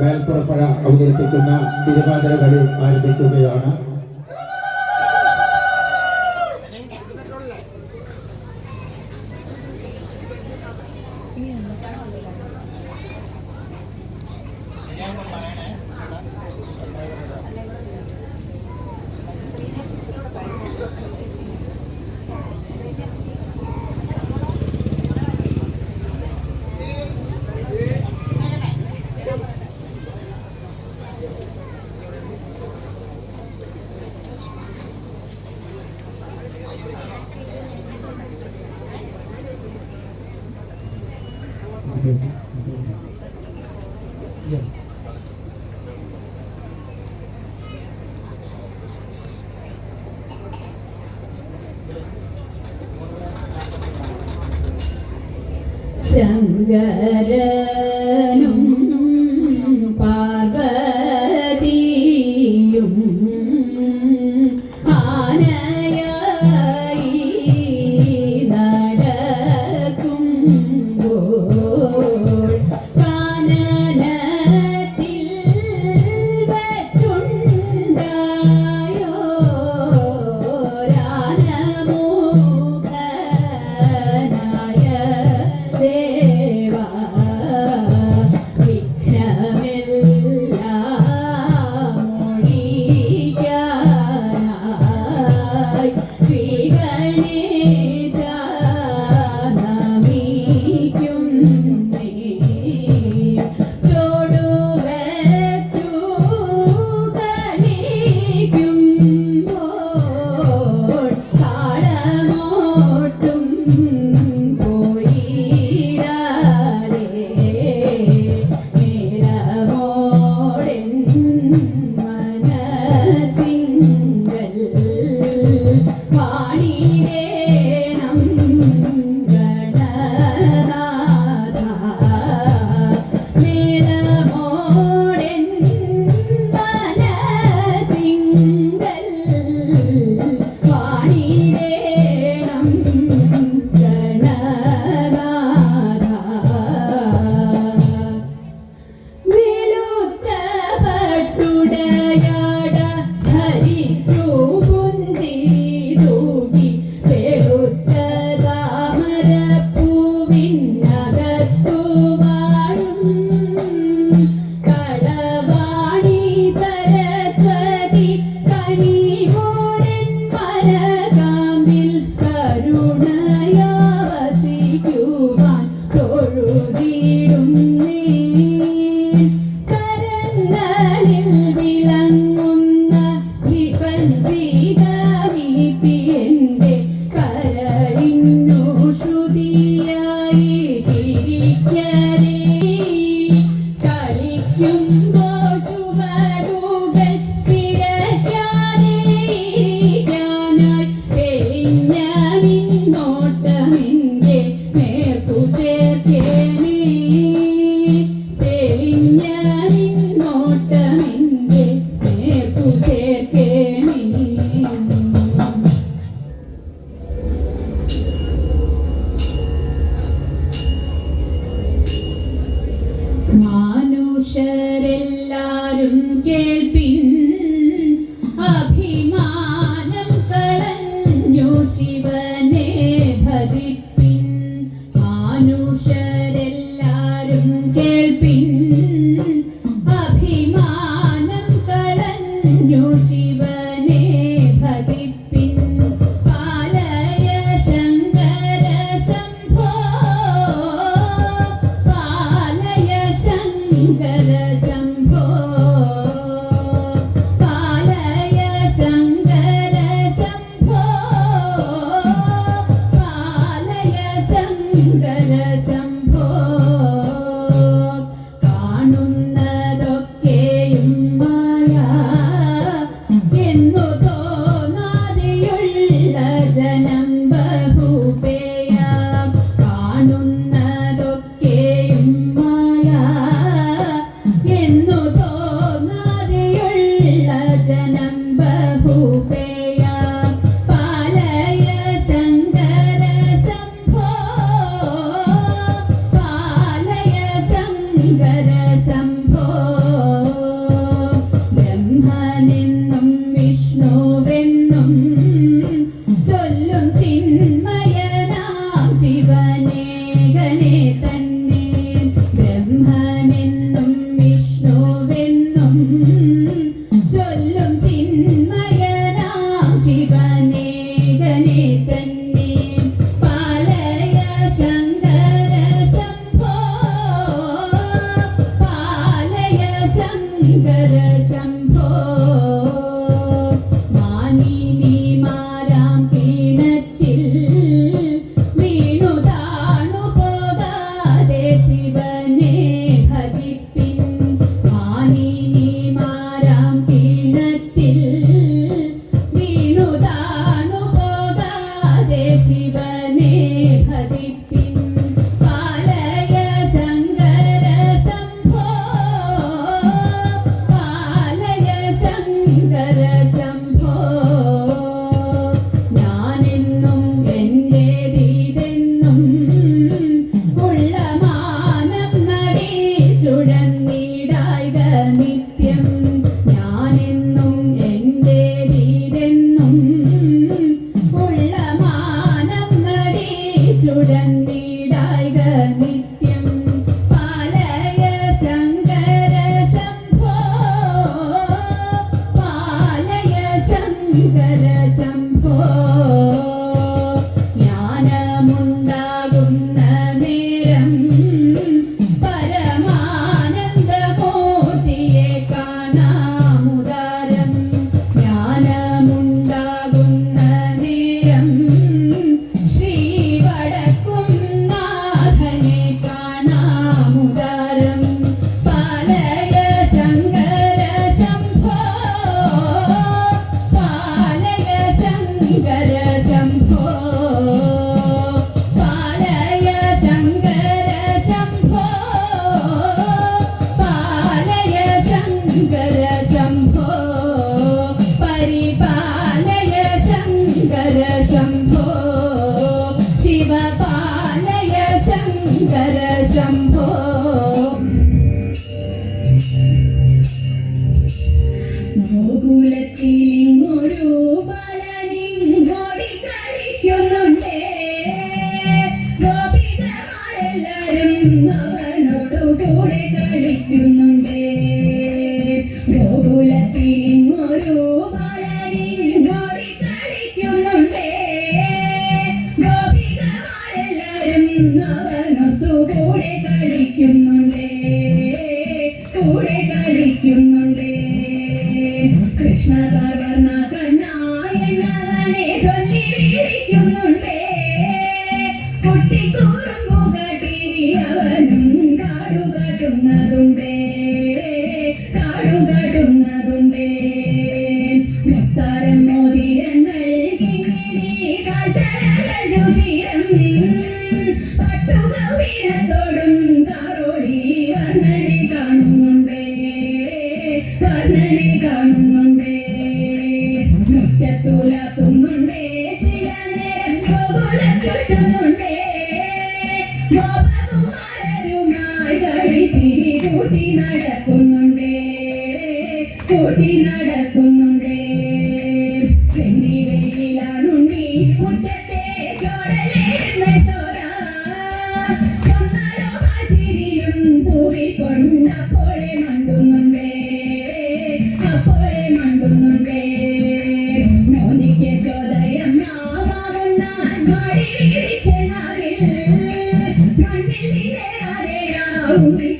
മേൽപ്പുറപ്പുഴ അവതരിപ്പിക്കുന്ന തിരുവാതിര കളി ആരംഭിക്കുകയാണ്. dừng Sangara dil dil கேள்பின் Amém.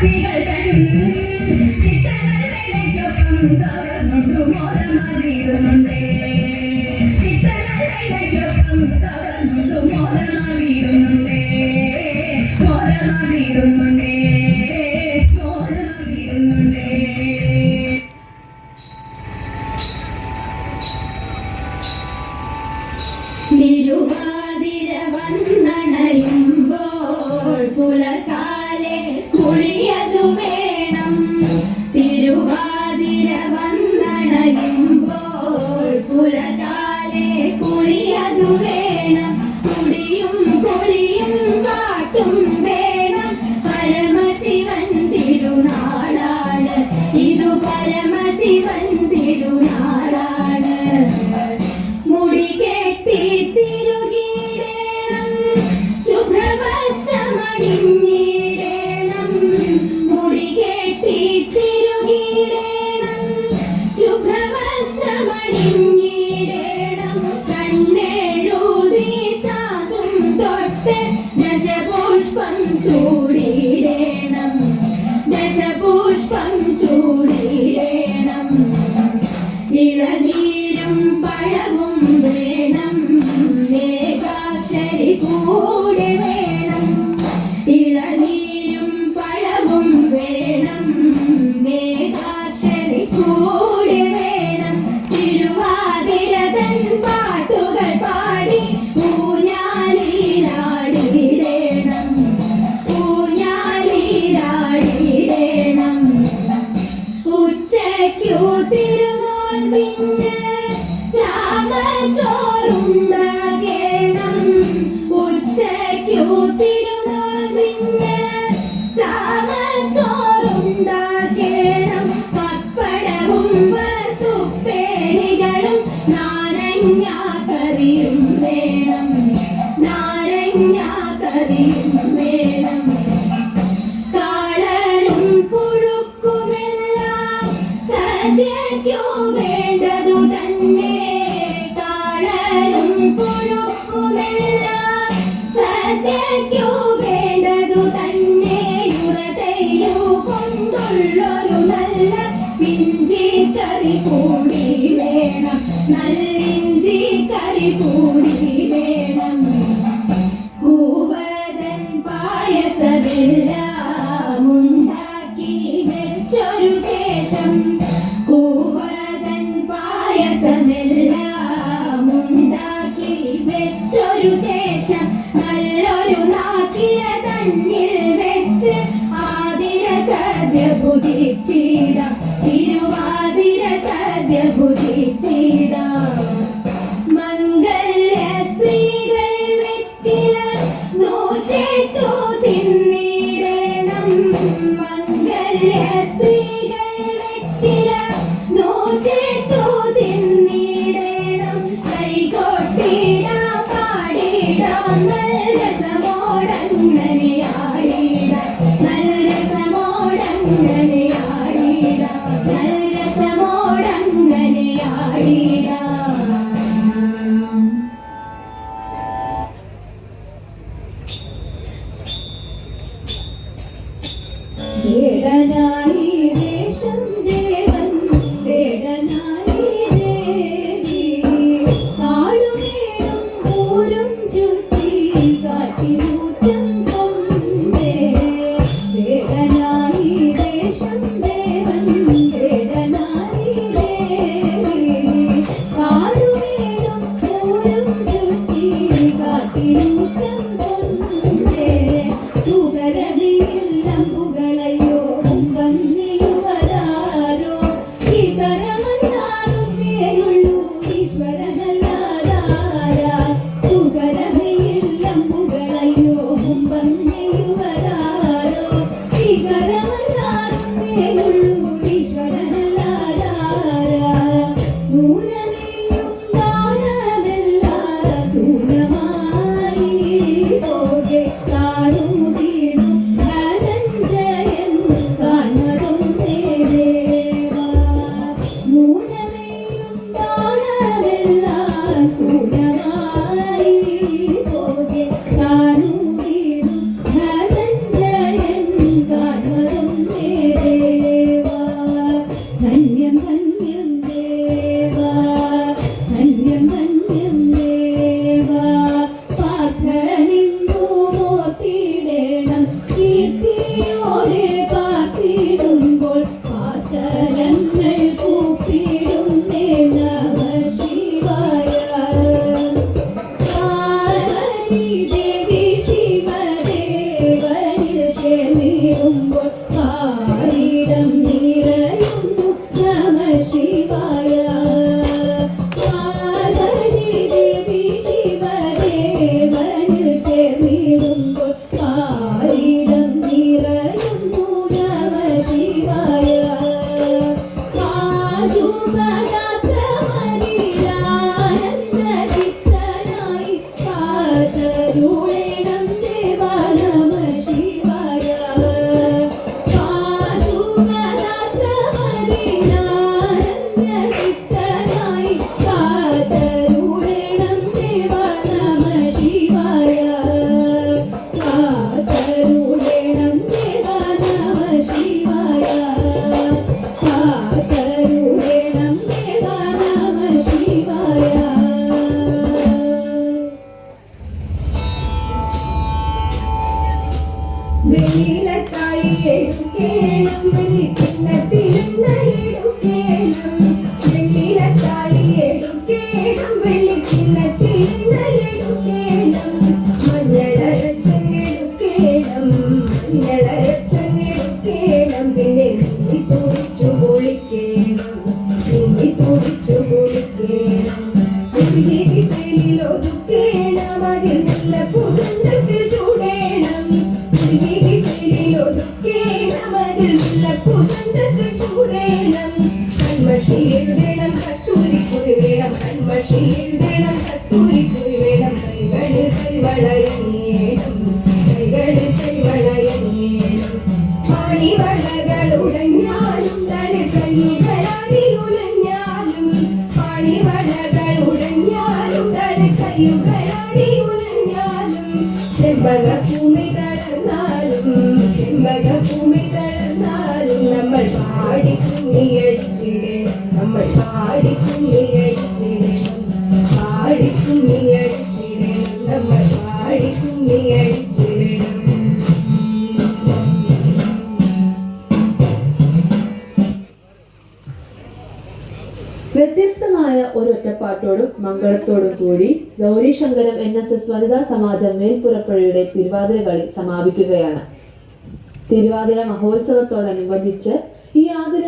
പ്രജവാസികൾ തൻ ചെയ്ത people to വ്യത്യസ്തമായ ഒരു ഒറ്റപ്പാട്ടോടും മംഗളത്തോടും കൂടി Gauri Shankaram N S S വനിതാ സമാജം മേൽപ്പുറപ്പുഴയുടെ തിരുവാതിര കളി സമാപിക്കുകയാണ്. തിരുവാതിര മഹോത്സവത്തോടനുബന്ധിച്ച് ഈ ആതിര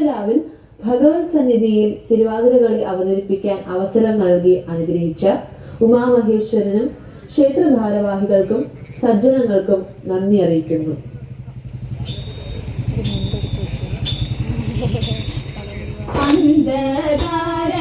ഭഗവത് സന്നിധിയിൽ തിരുവാതിരകളി അവതരിപ്പിക്കാൻ അവസരം നൽകി അനുഗ്രഹിച്ച ഉമാമഹേശ്വരനും ക്ഷേത്ര ഭാരവാഹികൾക്കും സജ്ജനങ്ങൾക്കും നന്ദി അറിയിക്കുന്നു. അന്ധകാര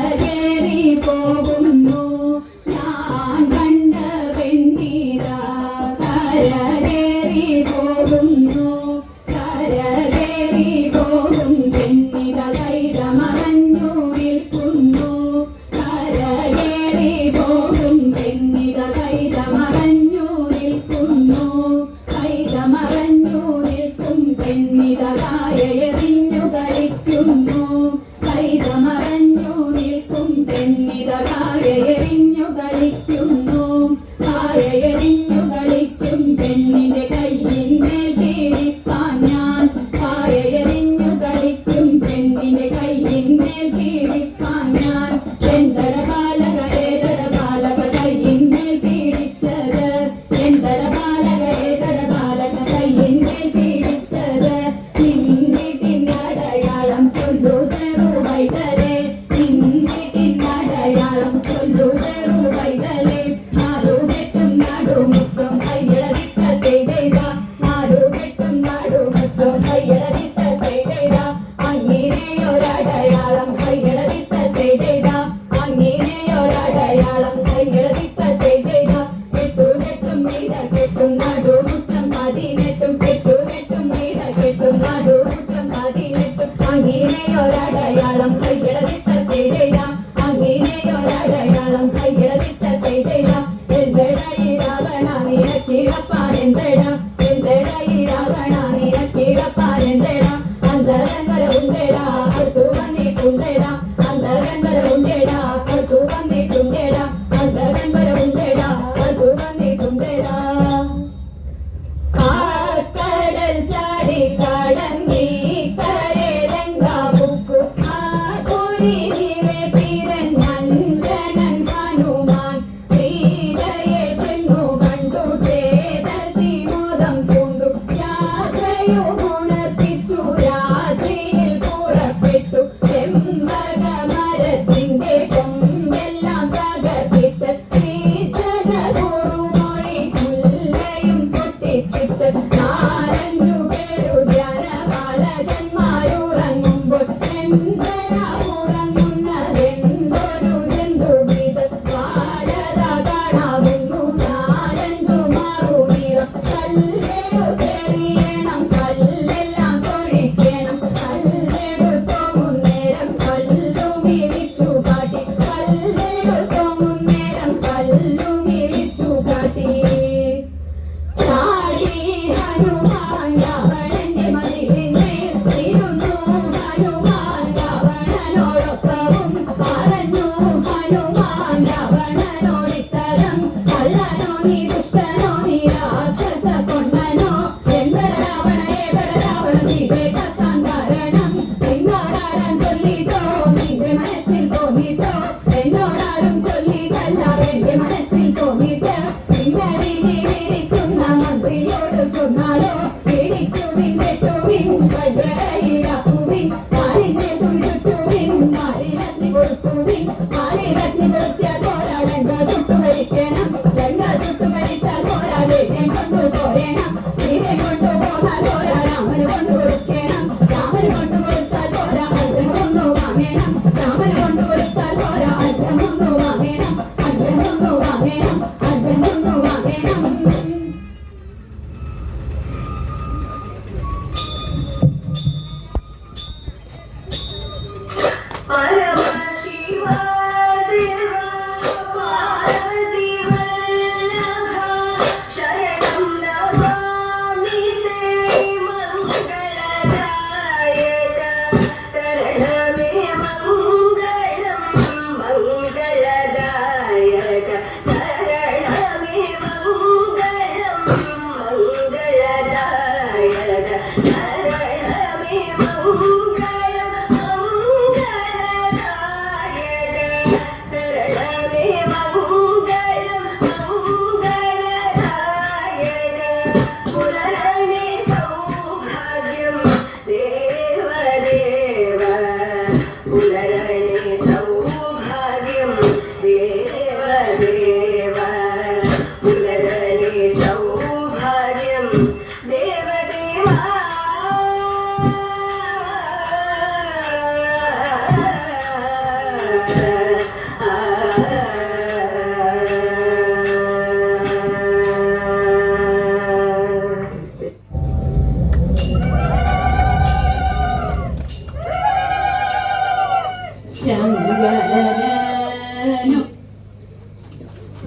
हरे Chenda la mala செய்தோர் அடையாளம்